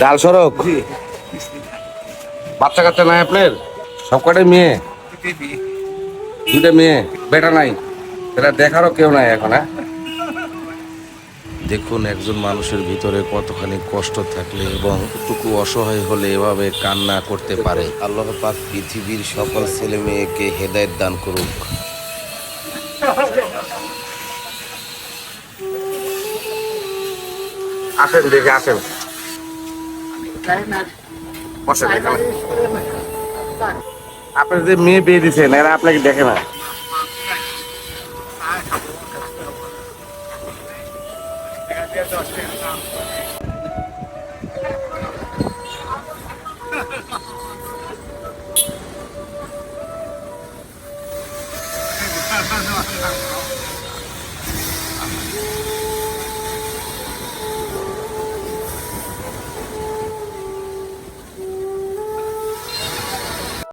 ডাল সড়ক? বাচ্চা কাচ্চা নাই আপনার? সব কটাই মেয়ে? দুটা মেয়ে বেটা নাই। এটা দেখারও কেউ নাই এখন হ্যাঁ? দেখুন একজন মানুষের ভিতরে কতখানি কষ্ট থাকলে এবং টুকু অসহায় হলে এভাবে কান্না করতে পারে। আল্লাহ পাক পৃথিবীর সকল ছেলে মেয়েকে হেদায়েত দান করুক। আসেন দেখে আসেন। আপনার যে মেয়ে বিয়ে দিচ্ছেন এরা আপনাকে দেখে না।